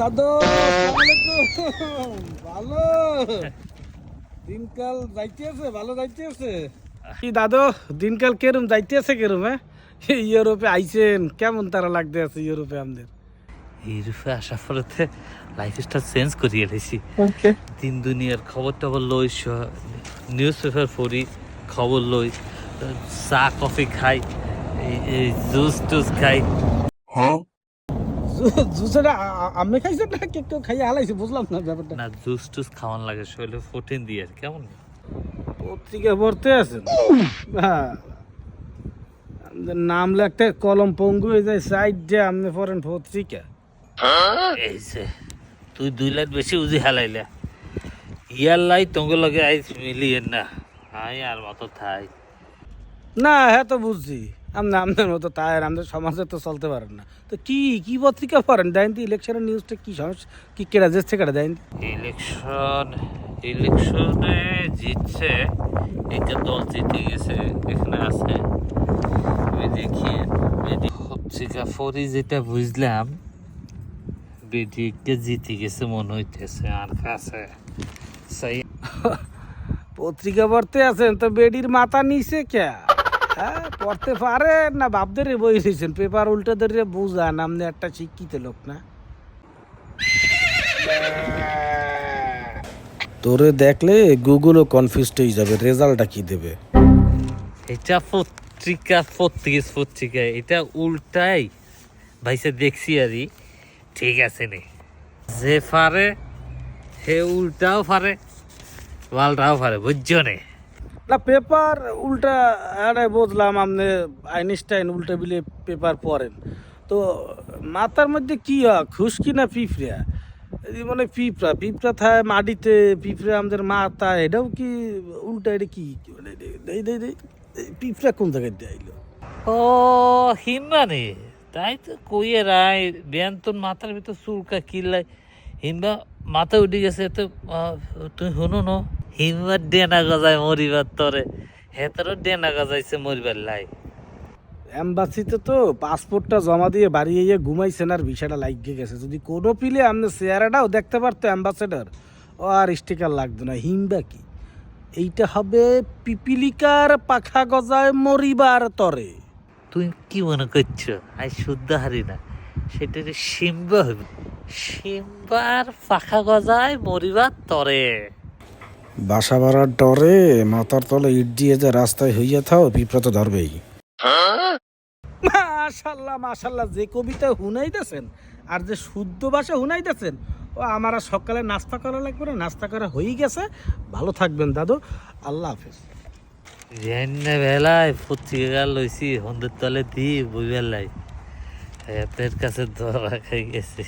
দাদু ভালো। দিনকাল যাইতে আছে ভালো যাইতে আছে। কি দাদু দিনকাল কেরম যাইতে আছে কেরম হ্যাঁ? ইউরোপে আইছেন কেমন তারা লাগতে আছে ইউরোপে আমাদের? ইউরোপে আসার পরেতে লাইফ স্টাইল চেঞ্জ করিয়ে এলেছি দিন দুনিয়ার খবর টবর লই নিউজ পেপার পড়ি খবর লই চা কফি খাই জুস টুস খাই। জুসেটা আমি না? কে কেউ খাইয়ে হালাইছে বুঝলাম না ব্যাপারটা। না জুস টুস খাওয়ান লাগে শরীরে দিয়ে আর কেমন? পত্রিকা পড়তে আছেন হ্যাঁ। নাম লাগতে কলম পঙ্গু হয়ে যায় সাইড দিয়ে আপনি পড়েন পত্রিকা। এই যে তুই দুই লাখ বেশি উজি হালাইলা। ইয়ার লাই তঙ্গ লগে আইস মিলিয়ে না। আই আর মতো থাই। না হ্যাঁ তো বুঝছি। আপনি আপনার মতো তাই আমাদের সমাজে তো চলতে পারেন না। তো কি কি পত্রিকা পড়েন? দেন তো ইলেকশনের নিউজটা কি সমস্যা? কি কেটা যাচ্ছে কেটা দেন ইলেকশন ইলেকশনে জিতছে একটা দল জিতে গেছে এখানে আছে। আমি দেখি পত্রিকা ফরি যেটা বুঝলাম বেদিকে জিতে গেছে মনে হইতেছে আর কাছে সেই পত্রিকা পড়তে আছেন তো বেডির মাথা নিচে কে? হ্যাঁ পড়তে পারেন না বাপদের বই দিয়েছেন পেপার উল্টে ধরে বুঝান, আপনি একটা শিক্ষিত লোক না। তোরে দেখলে গুগলও কনফিউজড হয়ে যাবে, রেজাল্টটা কি দেবে? এটা পত্রিকা পত্রিকা পত্রিকা, এটা উল্টাই। ভাইসে দেখছি আরই ঠিক আছে নে। যে পারে হে উল্টাও পারে, পাল্টাও পারে, বুঝছ নে? না পেপার উল্টা আরে বুঝলাম আপনি আইনস্টাইন উল্টা বিলে পেপার পড়েন। তো মাথার মধ্যে কি হয়, খুশকি না পিঁপড়া? মানে পিঁপড়া পিঁপড়া থায় মাটিতে, পিঁপড়া আমাদের মাথা, এটাও কি উল্টা এটা কি? মানে পিঁপড়া কোন জায়গায় দেয়লো ও হিম্বানি তাই তো কইয়ে রায় বেন্তন মাথার ভিতর চুলকা কিল্লাই হিম্বা মাথা উঠে গেছে, তো তুমি শুনো ন। হিম্বার ডেনা গজায় মরিবার তরে। হেতারও ডেনা গজাইছে মরিবার লাই। এম্বাসিতে তো পাসপোর্টটা জমা দিয়ে বাড়ি গিয়ে ঘুমাইছেন আর ভিসাটা লাগিয়ে গেছে। যদি কোনো পিলে আপনি চেহারাটাও দেখতে পারতো অ্যাম্বাসেডার ও আর স্টিকার লাগতো না হিমবা কি? এইটা হবে পিপিলিকার পাখা গজায় মরিবার তরে। তুই কি মনে করছ? আই শুদ্ধ হারি না। সেটা যে সিম্বা হবে সিম্বার পাখা গজায় মরিবার তরে। বাসা বাড়ার ডরে মাথার তলে ইট দিয়ে যে রাস্তায় হইয়া থাও বিপ্রত ধরবেই। মাশাল্লাহ মাশাল্লাহ যে কবিতা হুনাইতেছেন আর যে শুদ্ধ ভাষা হুনাইতেছেন ও আমার আর সকালে নাস্তা করা লাগবে না নাস্তা করা হয়ে গেছে। ভালো থাকবেন দাদু। আল্লাহ হাফেজ। জেনে বেলায় পত্রিকা লইছি হন্দের তলে দি বই বেলায় এতের কাছে ধরা খাই গেছে।